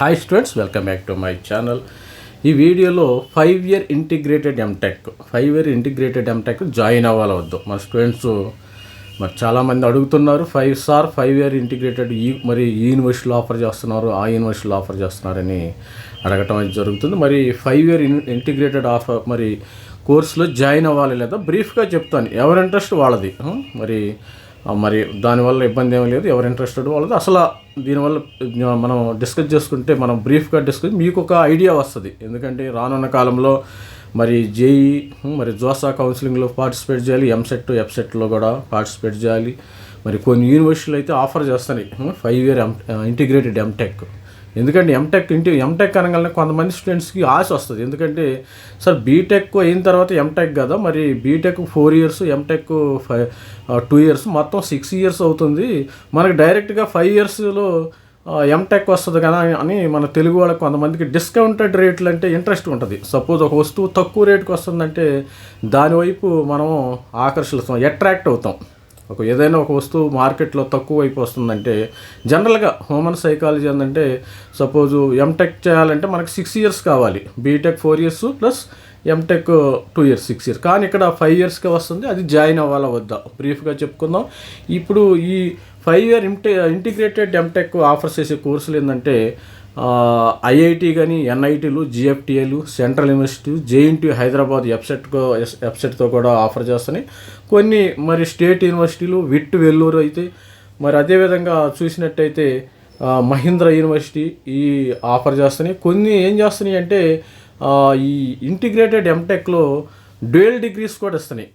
Hi students welcome back to my channel ఈ వీడియోలో five year integrated MTech five year integrated MTech join అవ్వాలి వద్దు మన students మరి చాలామంది అడుగుతున్నారు five star five year integrated ఈ మరి ఈ యూనివర్సిటీలో ఆఫర్ చేస్తున్నారు ఆ యూనివర్సిటీలో ఆఫర్ చేస్తున్నారని అడగటం అనేది జరుగుతుంది. మరి ఫైవ్ ఇయర్ ఇంటిగ్రేటెడ్ ఆఫర్ మరి కోర్సులో జాయిన్ అవ్వాలి లేదా బ్రీఫ్గా చెప్తాను. ఎవరి ఇంట్రెస్ట్ వాళ్ళది? మరి మరి దానివల్ల ఇబ్బంది ఏమీ లేదు. ఎవరు ఇంట్రెస్టెడ్ వాళ్ళది. అసలు దీనివల్ల మనం డిస్కస్ చేసుకుంటే మనం బ్రీఫ్గా డిస్కస్ మీకు ఒక ఐడియా వస్తుంది. ఎందుకంటే రానున్న కాలంలో మరి జేఈ మరి జోసా కౌన్సిలింగ్లో పార్టిసిపేట్ చేయాలి. ఎంసెట్ ఎఫ్సెట్లో కూడా పార్టిసిపేట్ చేయాలి. మరి కొన్ని యూనివర్సిటీలు అయితే ఆఫర్ చేస్తున్నాయి. Five year M integrated MTech ఎందుకంటే ఎంటెక్ ఇంటి ఎంటెక్ అనగానే కొంతమంది స్టూడెంట్స్కి ఆశ వస్తుంది. ఎందుకంటే సార్ బీటెక్ అయిన తర్వాత ఎంటెక్ కదా మరి BTech four years MTech five two years మొత్తం సిక్స్ ఇయర్స్ అవుతుంది. మనకి డైరెక్ట్గా ఫైవ్ ఇయర్స్లో ఎంటెక్ వస్తుంది కదా అని మన తెలుగు వాళ్ళకి కొంతమందికి డిస్కౌంటెడ్ రేట్లు అంటే ఇంట్రెస్ట్ ఉంటుంది. సపోజ్ ఒక వస్తువు తక్కువ రేటుకి వస్తుందంటే దానివైపు మనం ఆకర్షిస్తాం అట్రాక్ట్ అవుతాం. ఒక ఏదైనా ఒక వస్తువు మార్కెట్లో తక్కువ వైపు వస్తుందంటే జనరల్గా హ్యూమన్ సైకాలజీ ఏంటంటే సపోజు ఎంటెక్ చేయాలంటే మనకు సిక్స్ ఇయర్స్ కావాలి. BTech four years plus MTech two years six years కానీ ఇక్కడ ఫైవ్ ఇయర్స్కే వస్తుంది అది జాయిన్ అవ్వాలా వద్దా? బ్రీఫ్గా చెప్పుకుందాం. ఇప్పుడు ఈ ఫైవ్ ఇయర్ ఇంటి ఇంటిగ్రేటెడ్ ఎంటెక్ ఆఫర్ చేసే కోర్సులు ఏంటంటే ఐఐటి కానీ ఎన్ఐటీలు జిఎఫ్టిఏలు సెంట్రల్ యూనివర్సిటీ జేఎన్టీ హైదరాబాద్ ఎఫ్సెట్కో ఎఫ్సెట్తో కూడా ఆఫర్ చేస్తున్నాయి. కొన్ని మరి స్టేట్ యూనివర్సిటీలు విట్ వెల్లూరు అయితే మరి అదేవిధంగా చూసినట్టయితే మహీంద్ర యూనివర్సిటీ ఈ ఆఫర్ చేస్తున్నాయి. కొన్ని ఏం చేస్తున్నాయి అంటే ఈ ఇంటిగ్రేటెడ్ ఎంటెక్లో డ్యూయల్ డిగ్రీస్ కూడా ఇస్తున్నాయి.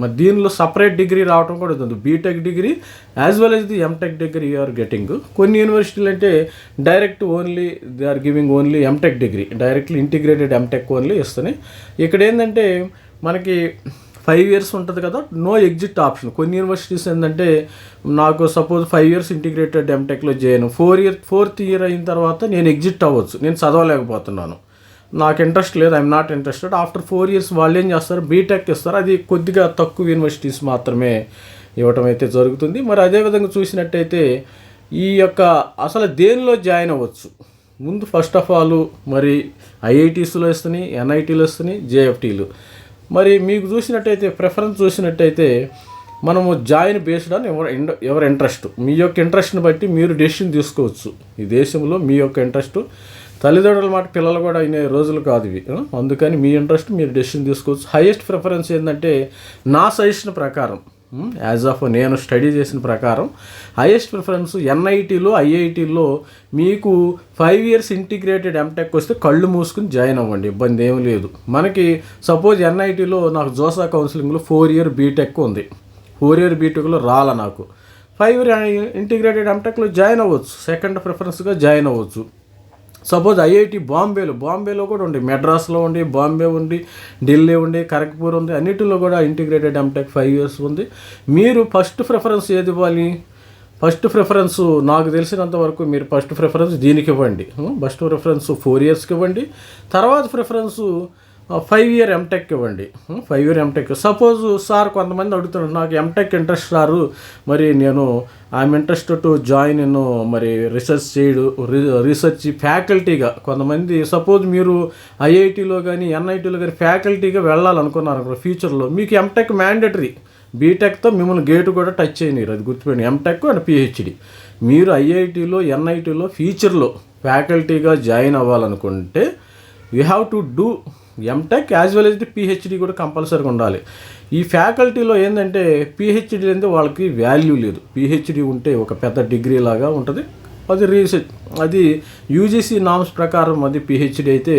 మరి దీనిలో సపరేట్ డిగ్రీ రావడం కూడా ఉంది BTech degree as well as the MTech degree are getting కొన్ని యూనివర్సిటీలు అంటే direct only they are giving only MTech degree directly integrated MTech only ఇస్తున్నాయి. ఇక్కడ ఏంటంటే మనకి ఫైవ్ ఇయర్స్ ఉంటుంది కదా నో ఎగ్జిట్ ఆప్షన్ కొన్ని యూనివర్సిటీస్ ఏంటంటే నాకు సపోజ్ ఫైవ్ ఇయర్స్ ఇంటిగ్రేటెడ్ ఎంటెక్లో చేయను ఫోర్ ఇయర్ ఫోర్త్ ఇయర్ అయిన తర్వాత నేను ఎగ్జిట్ అవ్వచ్చు. నేను చదవలేకపోతున్నాను. నాకు ఇంట్రెస్ట్ లేదు I'm not interested after four years వాళ్ళు ఏం చేస్తారు? బీటెక్ ఇస్తారు అది కొద్దిగా తక్కువ యూనివర్సిటీస్ మాత్రమే ఇవ్వటం అయితే జరుగుతుంది. మరి అదేవిధంగా చూసినట్టయితే ఈ యొక్క అసలు దేనిలో జాయిన్ అవ్వచ్చు? ముందు ఫస్ట్ ఆఫ్ ఆల్ మరి ఐఐటీస్లో వస్తున్నాయి ఎన్ఐటీలు వస్తున్నాయి జేఎఫ్టీలు మరి మీకు చూసినట్టయితే ప్రిఫరెన్స్ చూసినట్టయితే మనము జాయిన్ బేస్డ్ అని ఎవరు ఎవరి ఇంట్రెస్ట్ మీ యొక్క ఇంట్రెస్ట్ని బట్టి మీరు డెసిషన్ తీసుకోవచ్చు. ఈ దేశంలో మీ యొక్క ఇంట్రెస్ట్ తల్లిదండ్రుల మాట పిల్లలు కూడా అయిన రోజులు కాదు ఇవి. అందుకని మీ ఇంట్రెస్ట్ మీరు డెసిషన్ తీసుకోవచ్చు. హైయెస్ట్ ప్రిఫరెన్స్ ఏంటంటే నా సజెషన్ ప్రకారం యాజ్ ఆఫ్ నేను స్టడీ చేసిన ప్రకారం హైయెస్ట్ ప్రిఫరెన్స్ ఎన్ఐటీలో ఐఐటీలో మీకు ఫైవ్ ఇయర్స్ ఇంటిగ్రేటెడ్ ఎంటెక్ వస్తే కళ్ళు మూసుకుని జాయిన్ అవ్వండి ఇబ్బంది ఏం లేదు. మనకి సపోజ్ ఎన్ఐటీలో నాకు జోసా కౌన్సిలింగ్లో ఫోర్ ఇయర్ బీటెక్ ఉంది. ఫోర్ ఇయర్ బీటెక్లో రాల నాకు. ఫైవ్ ఇయర్ ఇంటిగ్రేటెడ్ ఎంటెక్లో జాయిన్ అవ్వచ్చు. సెకండ్ ప్రిఫరెన్స్గా జాయిన్ అవ్వచ్చు. సపోజ్ ఐఐటి బాంబేలో బాంబేలో కూడా ఉంది మెడ్రాస్లో ఉండి బాంబే ఉంది ఢిల్లీ ఉంది ఖరగ్పూర్ ఉంది అన్నిటిలో కూడా ఇంటిగ్రేటెడ్ ఎంటెక్ ఫైవ్ ఇయర్స్ ఉంది. మీరు ఫస్ట్ ప్రిఫరెన్స్ ఏది ఇవ్వాలి? ఫస్ట్ ప్రిఫరెన్స్ నాకు తెలిసినంత వరకు మీరు ఫస్ట్ ప్రిఫరెన్స్ దీనికి ఇవ్వండి. ఫస్ట్ ప్రిఫరెన్స్ ఫోర్ ఇయర్స్కి ఇవ్వండి. తర్వాత ప్రిఫరెన్స్ ఫైవ్ ఇయర్ ఎంటెక్ ఇవ్వండి. Five year MTech suppose sir కొంతమంది అడుగుతున్నారు నాకు ఎంటెక్ ఇంట్రెస్ట్ సారు మరి నేను I'm interest to join in మరి రీసెర్చ్ చేయడు రీసెర్చ్ ఫ్యాకల్టీగా కొంతమంది సపోజ్ మీరు ఐఐటీలో కానీ ఎన్ఐటీలో కానీ ఫ్యాకల్టీగా వెళ్ళాలనుకున్నారు ఫ్యూచర్లో మీకు ఎంటెక్ మ్యాండేటరీ బీటెక్తో మిమ్మల్ని గేటు కూడా టచ్ చేయనీరు అది గుర్తుపెట్టి ఎంటెక్ అండ్ పిహెచ్డి మీరు ఐఐటీలో ఎన్ఐటీలో ఫ్యూచర్లో ఫ్యాకల్టీగా జాయిన్ అవ్వాలనుకుంటే you have to do MTech as well as the PhD కూడా కంపల్సరీగా ఉండాలి. ఈ ఫ్యాకల్టీలో ఏంటంటే పిహెచ్డి అంటే వాళ్ళకి వాల్యూ లేదు. పిహెచ్డి ఉంటే ఒక పెద్ద డిగ్రీ లాగా ఉంటుంది. అది రీసెర్చ్ అది యూజీసీ నామ్స్ ప్రకారం అది పిహెచ్డి అయితే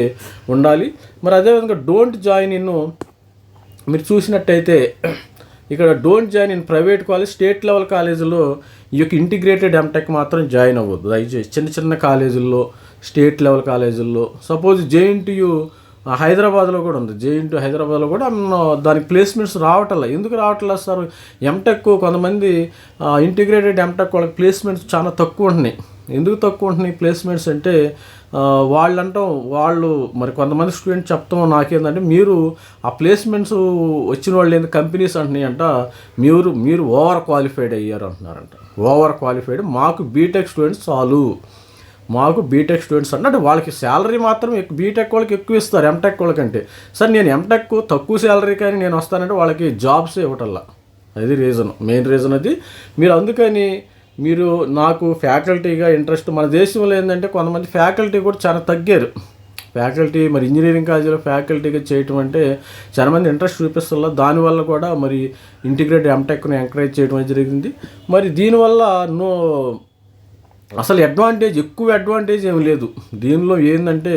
ఉండాలి. మరి అదేవిధంగా డోంట్ జాయిన్ ఇన్ మీరు చూసినట్టయితే ఇక్కడ don't join in private college state level కాలేజీలో ఈ యొక్క ఇంటిగ్రేటెడ్ ఎంటెక్ మాత్రం జాయిన్ అవ్వద్దు. దయచేసి చిన్న చిన్న కాలేజీల్లో స్టేట్ లెవెల్ కాలేజీల్లో సపోజ్ జేఎన్టీయూ హైదరాబాద్లో కూడా ఉంది. జేఎన్టీ హైదరాబాద్లో కూడా దానికి ప్లేస్మెంట్స్ రావట్లే. ఎందుకు రావట్లే సార్? ఎంటెక్ కొంతమంది ఇంటిగ్రేటెడ్ ఎంటెక్ వాళ్ళకి ప్లేస్మెంట్స్ చాలా తక్కువ ఉంటున్నాయి. ఎందుకు తక్కువ ఉంటున్నాయి ప్లేస్మెంట్స్ అంటే వాళ్ళంటాం వాళ్ళు మరి కొంతమంది స్టూడెంట్ చెప్తాం నాకేంటంటే మీరు ఆ ప్లేస్మెంట్స్ వచ్చిన వాళ్ళు ఏంటి కంపెనీస్ అంటున్నాయి అంట మీరు మీరు ఓవర్ క్వాలిఫైడ్ అయ్యారు అంటున్నారంట. ఓవర్ క్వాలిఫైడ్ మాకు బీటెక్ స్టూడెంట్స్ చాలు. మాకు బీటెక్ స్టూడెంట్స్ అంటే వాళ్ళకి శాలరీ మాత్రం ఎక్కువ బీటెక్ వాళ్ళకి ఎక్కువ ఇస్తారు ఎంటెక్ వాళ్ళకంటే. సార్ నేను ఎంటెక్ తక్కువ శాలరీ కానీ నేను వస్తానంటే వాళ్ళకి జాబ్స్ ఇవ్వటల్లా? అది రీజన్ మెయిన్ రీజన్ అది. మీరు అందుకని మీరు నాకు ఫ్యాకల్టీగా ఇంట్రెస్ట్ మన దేశంలో ఏంటంటే కొంతమంది ఫ్యాకల్టీ కూడా చాలా తగ్గారు. ఫ్యాకల్టీ మరి ఇంజనీరింగ్ కాలేజీలో ఫ్యాకల్టీగా చేయటం అంటే చాలా మంది ఇంట్రెస్ట్ చూపిస్తున్న దానివల్ల కూడా మరి ఇంటిగ్రేటెడ్ ఎంటెక్ను ఎంకరేజ్ చేయడం జరిగింది. మరి దీనివల్ల నో అసలు అడ్వాంటేజ్ ఎక్కువ అడ్వాంటేజ్ ఏమి లేదు. దీనిలో ఏంటంటే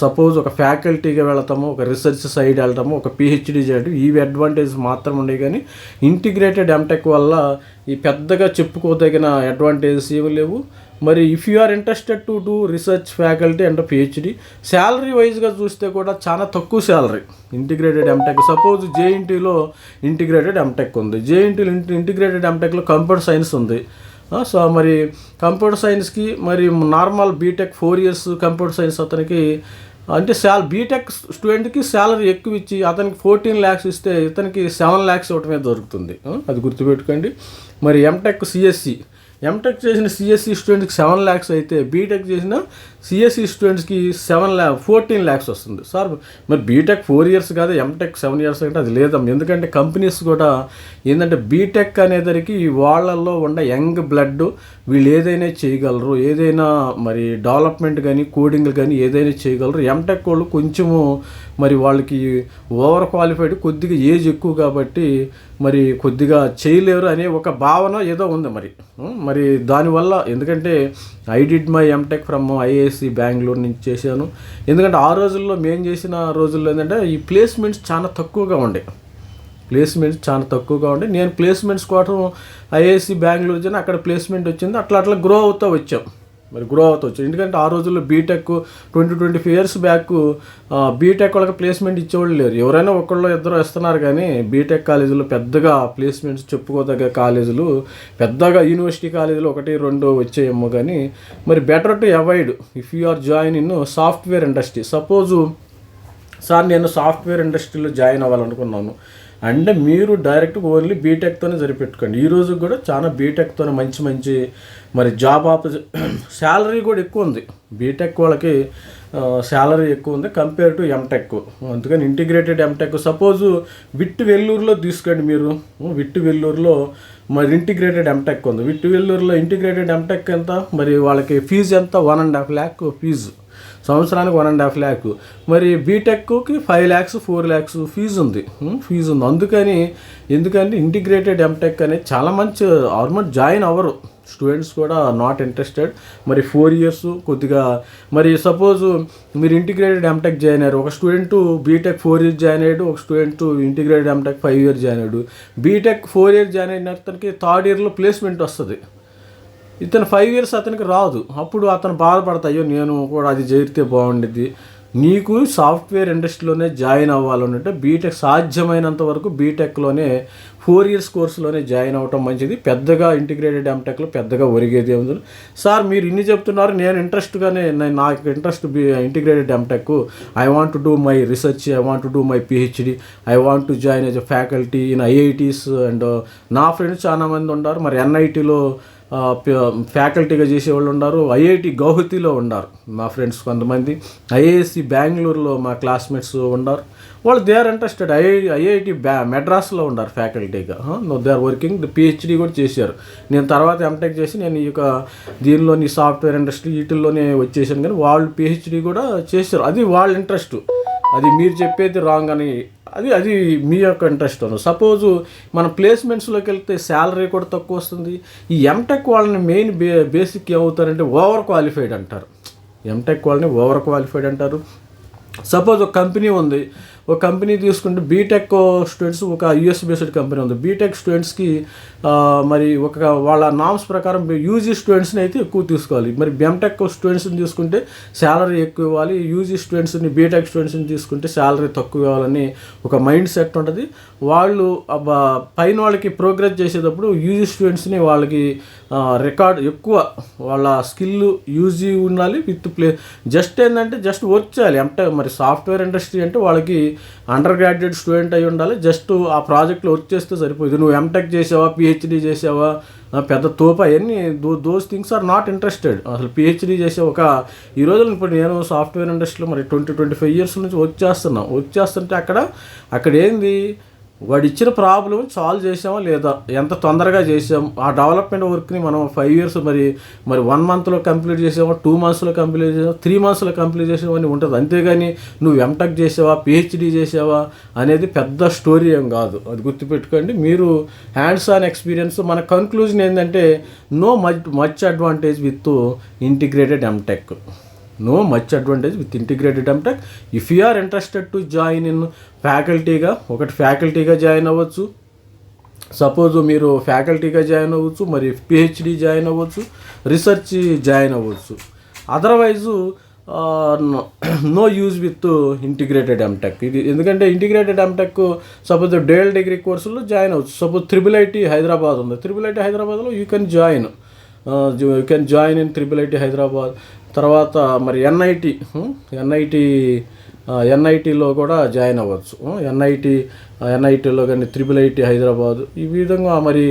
సపోజ్ ఒక ఫ్యాకల్టీగా వెళతాము ఒక రీసెర్చ్ సైడ్ వెళ్తాము ఒక పిహెచ్డి చేయడం ఇవి అడ్వాంటేజ్ మాత్రం ఉండే కానీ ఇంటిగ్రేటెడ్ ఎంటెక్ వల్ల ఈ పెద్దగా చెప్పుకోదగిన అడ్వాంటేజెస్ ఏమి లేవు. మరి if you are interested to do research faculty and PhD salary వైజ్గా చూస్తే కూడా చాలా తక్కువ శాలరీ ఇంటిగ్రేటెడ్ ఎంటెక్ సపోజ్ జేఎన్టీలో ఇంటిగ్రేటెడ్ ఎంటెక్ ఉంది. జేఎన్టీలో ఇంటిగ్రేటెడ్ ఎంటెక్లో కంప్యూటర్ సైన్స్ ఉంది. సో మరి కంప్యూటర్ సైన్స్కి మరి normal BTech four years computer science అతనికి అంటే శాల బీటెక్ స్టూడెంట్కి శాలరీ ఎక్కువ ఇచ్చి అతనికి ఫోర్టీన్ ల్యాక్స్ ఇస్తే ఇతనికి సెవెన్ ల్యాక్స్ ఇవ్వటమే దొరుకుతుంది. అది గుర్తుపెట్టుకోండి. మరి ఎంటెక్ సిఎస్సి ఎంటెక్ చేసిన సిఎస్సి స్టూడెంట్కి సెవెన్ ల్యాక్స్ అయితే బీటెక్ చేసిన సిఎస్సి స్టూడెంట్స్కి సెవెన్ ల్యా ఫోర్టీన్ ల్యాక్స్ వస్తుంది. సార్ మరి బీటెక్ ఫోర్ ఇయర్స్ కాదు ఎంటెక్ సెవెన్ ఇయర్స్ అంటే అది లేదమ్మ. ఎందుకంటే కంపెనీస్ కూడా ఏంటంటే బీటెక్ అనేసరికి వాళ్ళల్లో ఉన్న యంగ్ బ్లడ్ వీళ్ళు ఏదైనా చేయగలరు. ఏదైనా మరి డెవలప్మెంట్ కానీ కోడింగ్లు కానీ ఏదైనా చేయగలరు. ఎంటెక్ వాళ్ళు కొంచెము మరి వాళ్ళకి ఓవర్ క్వాలిఫైడ్ కొద్దిగా ఏజ్ ఎక్కువ కాబట్టి మరి కొద్దిగా చేయలేరు అనే ఒక భావన ఏదో ఉంది మరి. మరి దానివల్ల ఎందుకంటే I did my MTech from IISc Bengaluru నుంచి చేశాను. ఎందుకంటే ఆ రోజుల్లో మేము చేసిన రోజుల్లో ఏంటంటే ఈ ప్లేస్మెంట్స్ చాలా తక్కువగా ఉండే. ప్లేస్మెంట్స్ చాలా తక్కువగా ఉండే. నేను ప్లేస్మెంట్స్ కోసం ఐఏసీ బెంగళూరు చేసిన అక్కడ ప్లేస్మెంట్ వచ్చింది. అట్లా అట్లా గ్రో అవుతూ వచ్చాం. మరి గ్రో అవుతవచ్చు ఎందుకంటే ఆ రోజుల్లో BTech twenty twenty five years back BTech వాళ్ళకి ప్లేస్మెంట్ ఇచ్చేవాళ్ళు లేరు. ఎవరైనా ఒకళ్ళు ఇద్దరు ఇస్తున్నారు కానీ బీటెక్ కాలేజీలో పెద్దగా ప్లేస్మెంట్స్ చెప్పుకోదగ్గ కాలేజీలు పెద్దగా యూనివర్సిటీ కాలేజీలు ఒకటి రెండు వచ్చేయేమో కానీ మరి better to avoid if you are join in software industry suppose sir నేను సాఫ్ట్వేర్ ఇండస్ట్రీలో జాయిన్ అవ్వాలనుకున్నాను. అంటే మీరు డైరెక్ట్ ఓన్లీ బీటెక్తోనే సరిపెట్టుకోండి. ఈ రోజు కూడా చాలా బీటెక్తోనే మంచి మంచి మరి జాబ్ ఆపర్చు శాలరీ కూడా ఎక్కువ ఉంది. బీటెక్ వాళ్ళకి శాలరీ ఎక్కువ ఉంది కంపేర్ టు ఎంటెక్ అందుకని ఇంటిగ్రేటెడ్ ఎంటెక్ సపోజు విట్టు వెల్లూరులో తీసుకోండి మీరు. విట్టు వెల్లూరులో మరి ఇంటిగ్రేటెడ్ ఎంటెక్ ఉంది. విట్టు వెల్లూరులో ఇంటిగ్రేటెడ్ ఎంటెక్ ఎంత? మరి వాళ్ళకి ఫీజు ఎంత? One and half lakh fee. సంవత్సరానికి వన్ అండ్ హాఫ్ ల్యాక్ మరి బీటెక్కి five lakhs four lakhs fee ఉంది. ఫీజు ఉంది. అందుకని ఎందుకంటే ఇంటిగ్రేటెడ్ ఎంటెక్ అనేది చాలా మంచి ఆల్మోస్ట్ జాయిన్ అవ్వరు. స్టూడెంట్స్ కూడా నాట్ ఇంట్రెస్టెడ్ మరి ఫోర్ ఇయర్స్ కొద్దిగా మరి సపోజ్ మీరు ఇంటిగ్రేటెడ్ ఎంటెక్ జాయిన్ అయ్యారు. ఒక student BTech four years join అయ్యాడు ఒక student integrated MTech five years join అయ్యాడు. బీటెక్ ఫోర్ ఇయర్స్ జాయిన్ అయిన అతనికి థర్డ్ ఇయర్లో ప్లేస్మెంట్ వస్తుంది. ఇతను ఫైవ్ ఇయర్స్ అతనికి రాదు. అప్పుడు అతను బాధపడతాయో నేను కూడా అది చేరితే బాగుండేది నీకు సాఫ్ట్వేర్ ఇండస్ట్రీలోనే జాయిన్ అవ్వాలంటే బీటెక్ సాధ్యమైనంత వరకు బీటెక్లోనే ఫోర్ ఇయర్స్ కోర్సులోనే జాయిన్ అవ్వటం మంచిది. పెద్దగా ఇంటిగ్రేటెడ్ ఎంటెక్లో పెద్దగా ఒరిగేది ఏముంది? సార్ మీరు ఇన్ని చెప్తున్నారు నేను ఇంట్రెస్ట్గానే నేను నాకు interest integrated MTech I want to do my research I want to do my PhD I want to join as faculty in IITs and నా ఫ్రెండ్స్ చాలా మంది ఉన్నారు మరి ఎన్ఐటీలో ఫ్యాకల్టీగా చేసేవాళ్ళు ఉన్నారు ఐఐటి గౌహతిలో ఉన్నారు మా ఫ్రెండ్స్ కొంతమంది. ఐఏఎస్సి బెంగళూరులో మా క్లాస్మేట్స్ ఉన్నారు వాళ్ళు దే ఆర్ ఇంట్రెస్టెడ్. ఐఐ ఐఐటి బ్యా మెడ్రాస్లో ఉన్నారు ఫ్యాకల్టీగా. No they are working. PhD కూడా చేశారు. నేను తర్వాత ఎంటెక్ చేసి నేను ఈ యొక్క దీనిలోని సాఫ్ట్వేర్ ఇండస్ట్రీ వీటిల్లోనే వచ్చేసాను. కానీ వాళ్ళు పిహెచ్డి కూడా చేశారు. అది వాళ్ళ ఇంట్రెస్ట్. అది మీరు చెప్పేది రాంగ్ అని అది అది మీ యొక్క ఇంట్రెస్ట్ సపోజ్ సపోజు మన ప్లేస్మెంట్స్లోకి వెళ్తే శాలరీ కూడా తక్కువ వస్తుంది. ఈ ఎంటెక్ వాళ్ళని మెయిన్ బే బేసిక్ ఏమవుతారంటే ఓవర్ క్వాలిఫైడ్ అంటారు. ఎంటెక్ వాళ్ళని ఓవర్ క్వాలిఫైడ్ అంటారు. సపోజ్ ఒక కంపెనీ ఉంది. ఒక కంపెనీ తీసుకుంటే బీటెక్ స్టూడెంట్స్ ఒక యుఎస్ బేస్డ్ కంపెనీ ఉంది. బీటెక్ స్టూడెంట్స్కి మరి ఒక వాళ్ళ నామ్స్ ప్రకారం యూజీ స్టూడెంట్స్ని అయితే ఎక్కువ తీసుకోవాలి. మరి బెమ్టెక్ స్టూడెంట్స్ని తీసుకుంటే శాలరీ ఎక్కువ ఇవ్వాలి. యూజీ స్టూడెంట్స్ని బీటెక్ స్టూడెంట్స్ని తీసుకుంటే శాలరీ తక్కువ ఇవ్వాలని ఒక మైండ్ సెట్ ఉంటుంది. వాళ్ళు పైన వాళ్ళకి ప్రోగ్రెస్ చేసేటప్పుడు యూజీ స్టూడెంట్స్ని వాళ్ళకి రికార్డ్ ఎక్కువ వాళ్ళ స్కిల్ యూజీ ఉండాలి విత్ ప్లే జస్ట్ ఏంటంటే జస్ట్ వర్క్ చేయాలి. అంటే మరి సాఫ్ట్వేర్ ఇండస్ట్రీ అంటే వాళ్ళకి అండర్ గ్రాడ్యుయేట్ స్టూడెంట్ అయి ఉండాలి. జస్ట్ ఆ ప్రాజెక్ట్లో వర్క్ చేస్తే సరిపోయింది నువ్వు ఎంటెక్ చేసావా పిహెచ్డీ చేసావా పెద్ద తోప అవన్నీ దో those things are not interested అసలు పిహెచ్డి చేసే ఒక ఈ రోజుల్లో ఇప్పుడు నేను సాఫ్ట్వేర్ ఇండస్ట్రీలో మరి ట్వంటీ ట్వంటీ ఫైవ్ ఇయర్స్ నుంచి వర్క్ చేస్తున్నా. వర్క్ చేస్తుంటే అక్కడ అక్కడ ఏంది? వాడు ఇచ్చిన ప్రాబ్లం సాల్వ్ చేసామా లేదా? ఎంత తొందరగా చేసాం ఆ డెవలప్మెంట్ వర్క్ని మనం ఫైవ్ ఇయర్స్ మరి మరి వన్ మంత్లో కంప్లీట్ చేసామా టూ మంత్స్లో కంప్లీట్ చేసావా త్రీ మంత్స్లో కంప్లీట్ చేసామా అని ఉంటుంది. అంతేగాని నువ్వు ఎంటెక్ చేసావా పిహెచ్డీ చేసావా అనేది పెద్ద స్టోరీ ఏం కాదు. అది గుర్తుపెట్టుకోండి. మీరు హ్యాండ్స్ ఆన్ ఎక్స్పీరియన్స్ మన కన్క్లూజన్ ఏంటంటే no much much advantage with integrated MTech no much advantage with integrated MTech if you are interested to join in ఫ్యాకల్టీగా ఒకటి ఫ్యాకల్టీగా జాయిన్ అవ్వచ్చు. సపోజ్ మీరు ఫ్యాకల్టీగా జాయిన్ అవ్వచ్చు మరి పిహెచ్డి జాయిన్ అవ్వచ్చు రీసెర్చ్ జాయిన్ అవ్వచ్చు. Otherwise no use with integrated MTech ఇది ఎందుకంటే integrated MTech suppose dual degree కోర్సులో జాయిన్ అవ్వచ్చు. సపోజ్ త్రిబుల్ ఐటీ హైదరాబాద్ ఉంది. త్రిబుల్ ఐటీ హైదరాబాద్లో you can join you can join in triple IT Hyderabad తర్వాత మరి ఎన్ఐటి ఎన్ఐటి ఎన్ఐటీలో కూడా జాయిన్ అవ్వచ్చు. ఎన్ఐటి ఎన్ఐటీలో కానీ త్రిబుల్ ఐటీ హైదరాబాద్ ఈ విధంగా మరి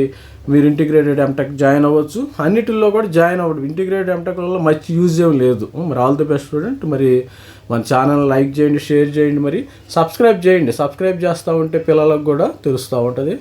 మీరు ఇంటిగ్రేటెడ్ ఎంటెక్ జాయిన్ అవ్వచ్చు. అన్నిటిల్లో కూడా జాయిన్ అవ్వడం ఇంటిగ్రేటెడ్ ఎంటెక్లలో మంచి యూజ్ ఏం లేదు. మరి ఆల్ ది బెస్ట్ స్టూడెంట్. మరి మన ఛానల్ లైక్ చేయండి షేర్ చేయండి మరి సబ్స్క్రైబ్ చేయండి. సబ్స్క్రైబ్ చేస్తూ ఉంటే పిల్లలకు కూడా తెలుస్తూ ఉంటుంది.